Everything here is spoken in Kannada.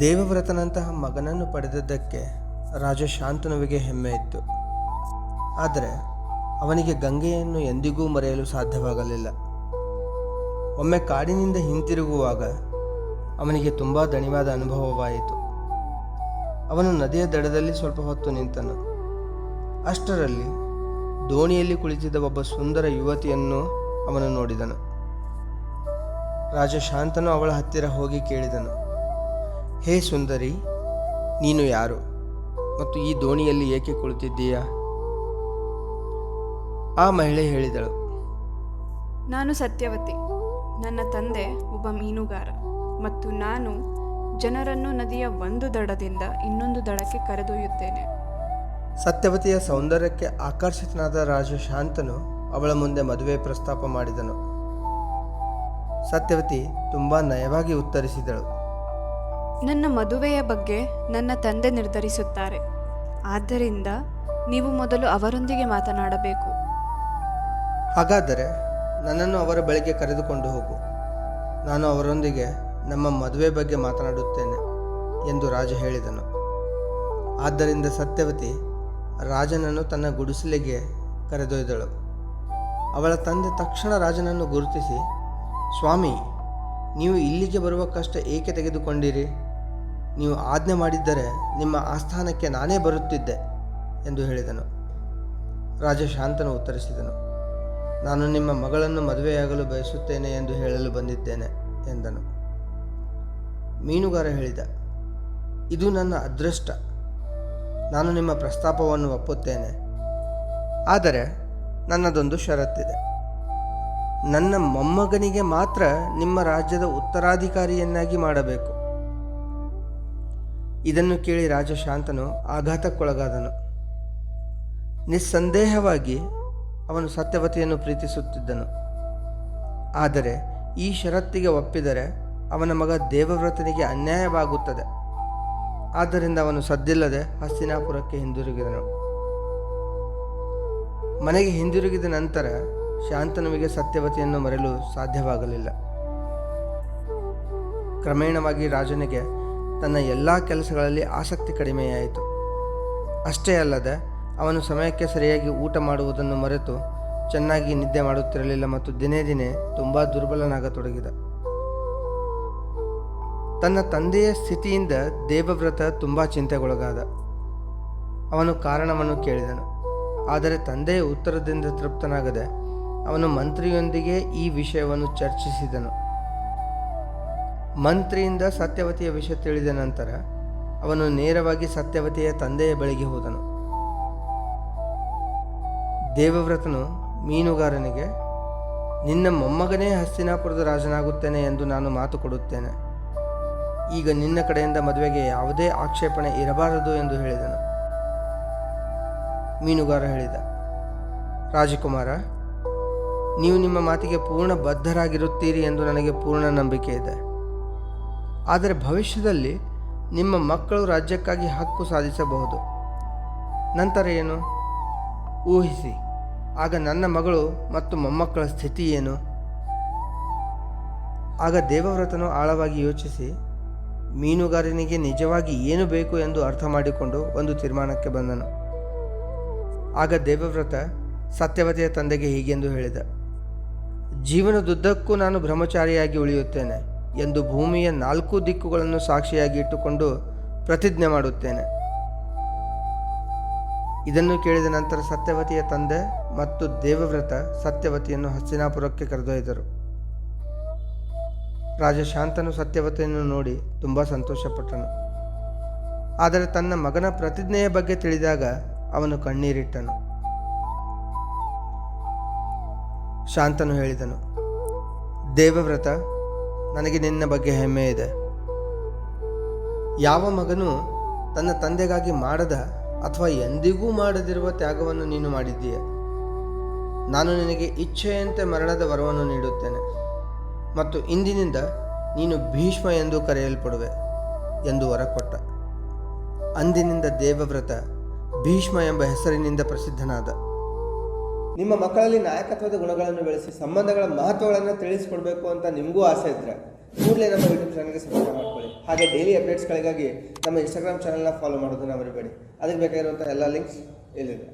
ದೇವವ್ರತನಂತಹ ಮಗನನ್ನು ಪಡೆದದ್ದಕ್ಕೆ ರಾಜ ಶಾಂತನುವಿಗೆ ಹೆಮ್ಮೆ ಇತ್ತು. ಆದರೆ ಅವನಿಗೆ ಗಂಗೆಯನ್ನು ಎಂದಿಗೂ ಮರೆಯಲು ಸಾಧ್ಯವಾಗಲಿಲ್ಲ. ಒಮ್ಮೆ ಕಾಡಿನಿಂದ ಹಿಂತಿರುಗುವಾಗ ಅವನಿಗೆ ತುಂಬ ದಣಿವಾದ ಅನುಭವವಾಯಿತು. ಅವನು ನದಿಯ ದಡದಲ್ಲಿ ಸ್ವಲ್ಪ ಹೊತ್ತು ನಿಂತನು. ಅಷ್ಟರಲ್ಲಿ ದೋಣಿಯಲ್ಲಿ ಕುಳಿತಿದ್ದ ಒಬ್ಬ ಸುಂದರ ಯುವತಿಯನ್ನು ಅವನು ನೋಡಿದನು. ರಾಜ ಶಾಂತನು ಅವಳ ಹತ್ತಿರ ಹೋಗಿ ಕೇಳಿದನು. ಹೇ ಸುಂದರಿ ನೀನು ಯಾರು? ಮತ್ತು ಈ ದೋಣಿಯಲ್ಲಿ ಏಕೆ ಕುಳಿತಿದ್ದೀಯಾ? ಆ ಮಹಿಳೆ ಹೇಳಿದಳು. ನಾನು ಸತ್ಯವತಿ ನನ್ನ ತಂದೆ ಒಬ್ಬ ಮೀನುಗಾರ ಮತ್ತು ನಾನು ಜನರನ್ನು ನದಿಯ ಒಂದು ದಡದಿಂದ ಇನ್ನೊಂದು ದಡಕ್ಕೆ ಕರೆದೊಯ್ಯುತ್ತೇನೆ. ಸತ್ಯವತಿಯ ಸೌಂದರ್ಯಕ್ಕೆ ಆಕರ್ಷಿತನಾದ ರಾಜ ಶಾಂತನು ಅವಳ ಮುಂದೆ ಮದುವೆ ಪ್ರಸ್ತಾಪ ಮಾಡಿದನು. ಸತ್ಯವತಿ ತುಂಬ ನಯವಾಗಿ ಉತ್ತರಿಸಿದಳು. ನನ್ನ ಮದುವೆಯ ಬಗ್ಗೆ ನನ್ನ ತಂದೆ ನಿರ್ಧರಿಸುತ್ತಾರೆ. ಆದ್ದರಿಂದ ನೀವು ಮೊದಲು ಅವರೊಂದಿಗೆ ಮಾತನಾಡಬೇಕು. ಹಾಗಾದರೆ ನನ್ನನ್ನು ಅವರ ಬಳಿಗೆ ಕರೆದುಕೊಂಡು ಹೋಗು. ನಾನು ಅವರೊಂದಿಗೆ ನಮ್ಮ ಮದುವೆ ಬಗ್ಗೆ ಮಾತನಾಡುತ್ತೇನೆ ಎಂದು ರಾಜ ಹೇಳಿದನು. ಆದ್ದರಿಂದ ಸತ್ಯವತಿ ರಾಜನನ್ನು ತನ್ನ ಗುಡಿಸಲಿಗೆ ಕರೆದೊಯ್ದಳು. ಅವಳ ತಂದೆ ತಕ್ಷಣ ರಾಜನನ್ನು ಗುರುತಿಸಿ, ಸ್ವಾಮಿ, ನೀವು ಇಲ್ಲಿಗೆ ಬರುವ ಕಷ್ಟ ಏಕೆ ತೆಗೆದುಕೊಂಡಿರಿ? ನೀವು ಆಜ್ಞೆ ಮಾಡಿದ್ದರೆ ನಿಮ್ಮ ಆಸ್ಥಾನಕ್ಕೆ ನಾನೇ ಬರುತ್ತಿದ್ದೆ ಎಂದು ಹೇಳಿದನು. ರಾಜ ಶಾಂತನು ಉತ್ತರಿಸಿದನು, ನಾನು ನಿಮ್ಮ ಮಗಳನ್ನು ಮದುವೆಯಾಗಲು ಬಯಸುತ್ತೇನೆ ಎಂದು ಹೇಳಲು ಬಂದಿದ್ದೇನೆ ಎಂದನು. ಮೀನುಗಾರ ಹೇಳಿದ, ಇದು ನನ್ನ ಅದೃಷ್ಟ, ನಾನು ನಿಮ್ಮ ಪ್ರಸ್ತಾಪವನ್ನು ಒಪ್ಪುತ್ತೇನೆ, ಆದರೆ ನನ್ನದೊಂದು ಷರತ್ತಿದೆ. ನನ್ನ ಮೊಮ್ಮಗನಿಗೆ ಮಾತ್ರ ನಿಮ್ಮ ರಾಜ್ಯದ ಉತ್ತರಾಧಿಕಾರಿಯನ್ನಾಗಿ ಮಾಡಬೇಕು. ಇದನ್ನು ಕೇಳಿ ರಾಜ ಶಾಂತನು ಆಘಾತಕ್ಕೊಳಗಾದನು. ನಿಸ್ಸಂದೇಹವಾಗಿ ಅವನು ಸತ್ಯವತಿಯನ್ನು ಪ್ರೀತಿಸುತ್ತಿದ್ದನು. ಆದರೆ ಈ ಷರತ್ತಿಗೆ ಒಪ್ಪಿದರೆ ಅವನ ಮಗ ದೇವವ್ರತನಿಗೆ ಅನ್ಯಾಯವಾಗುತ್ತದೆ. ಆದ್ದರಿಂದ ಅವನು ಸದ್ದಿಲ್ಲದೆ ಹಸ್ತಿನಾಪುರಕ್ಕೆ ಹಿಂದಿರುಗಿದನು. ಮನೆಗೆ ಹಿಂದಿರುಗಿದ ನಂತರ ಶಾಂತನುವಿಗೆ ಸತ್ಯವತಿಯನ್ನು ಮರೆಯಲು ಸಾಧ್ಯವಾಗಲಿಲ್ಲ. ಕ್ರಮೇಣವಾಗಿ ರಾಜನಿಗೆ ತನ್ನ ಎಲ್ಲ ಕೆಲಸಗಳಲ್ಲಿ ಆಸಕ್ತಿ ಕಡಿಮೆಯಾಯಿತು. ಅಷ್ಟೇ ಅಲ್ಲದೆ, ಅವನು ಸಮಯಕ್ಕೆ ಸರಿಯಾಗಿ ಊಟ ಮಾಡುವುದನ್ನು ಮರೆತು ಚೆನ್ನಾಗಿ ನಿದ್ದೆ ಮಾಡುತ್ತಿರಲಿಲ್ಲ ಮತ್ತು ದಿನೇ ದಿನೇ ತುಂಬ ದುರ್ಬಲನಾಗತೊಡಗಿದ. ತನ್ನ ತಂದೆಯ ಸ್ಥಿತಿಯಿಂದ ದೇವವ್ರತ ತುಂಬ ಚಿಂತೆಗೊಳಗಾದ. ಅವನು ಕಾರಣವನ್ನು ಕೇಳಿದನು. ಆದರೆ ತಂದೆಯ ಉತ್ತರದಿಂದ ತೃಪ್ತನಾಗದೆ, ಅವನು ಮಂತ್ರಿಯೊಂದಿಗೆ ಈ ವಿಷಯವನ್ನು ಚರ್ಚಿಸಿದನು. ಮಂತ್ರಿಯಿಂದ ಸತ್ಯವತಿಯ ವಿಷಯ ತಿಳಿದ ನಂತರ ಅವನು ನೇರವಾಗಿ ಸತ್ಯವತಿಯ ತಂದೆಯ ಬಳಿಗೆ ಹೋದನು. ದೇವವ್ರತನು ಮೀನುಗಾರನಿಗೆ, ನಿನ್ನ ಮೊಮ್ಮಗನೇ ಹಸ್ತಿನಾಪುರದ ರಾಜನಾಗುತ್ತೇನೆ ಎಂದು ನಾನು ಮಾತು ಕೊಡುತ್ತೇನೆ. ಈಗ ನಿನ್ನ ಕಡೆಯಿಂದ ಮದುವೆಗೆ ಯಾವುದೇ ಆಕ್ಷೇಪಣೆ ಇರಬಾರದು ಎಂದು ಹೇಳಿದನು. ಮೀನುಗಾರ ಹೇಳಿದ, ರಾಜಕುಮಾರ, ನೀವು ನಿಮ್ಮ ಮಾತಿಗೆ ಪೂರ್ಣ ಬದ್ಧರಾಗಿರುತ್ತೀರಿ ಎಂದು ನನಗೆ ಪೂರ್ಣ ನಂಬಿಕೆ ಇದೆ. ಆದರೆ ಭವಿಷ್ಯದಲ್ಲಿ ನಿಮ್ಮ ಮಕ್ಕಳು ರಾಜ್ಯಕ್ಕಾಗಿ ಹಕ್ಕು ಸಾಧಿಸಬಹುದು. ನಂತರ ಏನು? ಊಹಿಸಿ. ಆಗ ನನ್ನ ಮಗಳು ಮತ್ತು ಮೊಮ್ಮಕ್ಕಳ ಸ್ಥಿತಿ ಏನು? ಆಗ ದೇವವ್ರತನು ಆಳವಾಗಿ ಯೋಚಿಸಿ, ಮೀನುಗಾರನಿಗೆ ನಿಜವಾಗಿ ಏನು ಬೇಕು ಎಂದು ಅರ್ಥ ಮಾಡಿಕೊಂಡು ಒಂದು ತೀರ್ಮಾನಕ್ಕೆ ಬಂದನು. ಆಗ ದೇವವ್ರತ ಸತ್ಯವತೆಯ ತಂದೆಗೆ ಹೀಗೆಂದು ಹೇಳಿದ, ಜೀವನದುದ್ದಕ್ಕೂ ನಾನು ಬ್ರಹ್ಮಚಾರಿಯಾಗಿ ಉಳಿಯುತ್ತೇನೆ. ಎಂದು ಭೂಮಿಯ ನಾಲ್ಕು ದಿಕ್ಕುಗಳನ್ನು ಸಾಕ್ಷಿಯಾಗಿ ಇಟ್ಟುಕೊಂಡು ಪ್ರತಿಜ್ಞೆ ಮಾಡುತ್ತೇನೆ. ಇದನ್ನು ಕೇಳಿದ ನಂತರ ಸತ್ಯವತಿಯ ತಂದೆ ಮತ್ತು ದೇವವ್ರತ ಸತ್ಯವತಿಯನ್ನು ಹಸ್ತಿನಾಪುರಕ್ಕೆ ಕರೆದೊಯ್ದರು. ರಾಜ ಶಾಂತನು ಸತ್ಯವತಿಯನ್ನು ನೋಡಿ ತುಂಬ ಸಂತೋಷಪಟ್ಟನು. ಆದರೆ ತನ್ನ ಮಗನ ಪ್ರತಿಜ್ಞೆಯ ಬಗ್ಗೆ ತಿಳಿದಾಗ ಅವನು ಕಣ್ಣೀರಿಟ್ಟನು. ಶಾಂತನು ಹೇಳಿದನು, ದೇವವ್ರತ ನನಗೆ ನಿನ್ನ ಬಗ್ಗೆ ಹೆಮ್ಮೆ ಇದೆ. ಯಾವ ಮಗನು ತನ್ನ ತಂದೆಗಾಗಿ ಮಾಡದ ಅಥವಾ ಎಂದಿಗೂ ಮಾಡದಿರುವ ತ್ಯಾಗವನ್ನು ನೀನು ಮಾಡಿದ್ದೀಯ? ನಾನು ನಿನಗೆ ಇಚ್ಛೆಯಂತೆ ಮರಣದ ವರವನ್ನು ನೀಡುತ್ತೇನೆ ಮತ್ತು ಇಂದಿನಿಂದ ನೀನು ಭೀಷ್ಮ ಎಂದು ಕರೆಯಲ್ಪಡುವೆ ಎಂದು ವರ ಕೊಟ್ಟ ಅಂದಿನಿಂದ ದೇವವ್ರತ ಭೀಷ್ಮ ಎಂಬ ಹೆಸರಿನಿಂದ ಪ್ರಸಿದ್ಧನಾದ. ನಿಮ್ಮ ಮಕ್ಕಳಲ್ಲಿ ನಾಯಕತ್ವದ ಗುಣಗಳನ್ನು ಬೆಳೆಸಿ ಸಂಬಂಧಗಳ ಮಹತ್ವಗಳನ್ನು ತಿಳಿಸ್ಕೊಡ್ಬೇಕು ಅಂತ ನಿಮಗೂ ಆಸೆ ಇದ್ರೆ ಕೂಡಲೇ ನಮ್ಮ ಯೂಟ್ಯೂಬ್ ಚಾನಲ್ಗೆ ಸಬ್ಸ್ಕ್ರೈಬ್ ಮಾಡ್ಕೊಳ್ಳಿ. ಹಾಗೆ ಡೈಲಿ ಅಪ್ಡೇಟ್ಸ್ಗಳಿಗಾಗಿ ನಮ್ಮ ಇನ್ಸ್ಟಾಗ್ರಾಮ್ ಚಾನಲ್ನ ಫಾಲೋ ಮಾಡೋದನ್ನು ಮರಿಬೇಡಿ. ಅದಕ್ಕೆ ಬೇಕಾಗಿರುವಂಥ ಎಲ್ಲ ಲಿಂಕ್ಸ್ ಇಲ್ಲಿದೆ.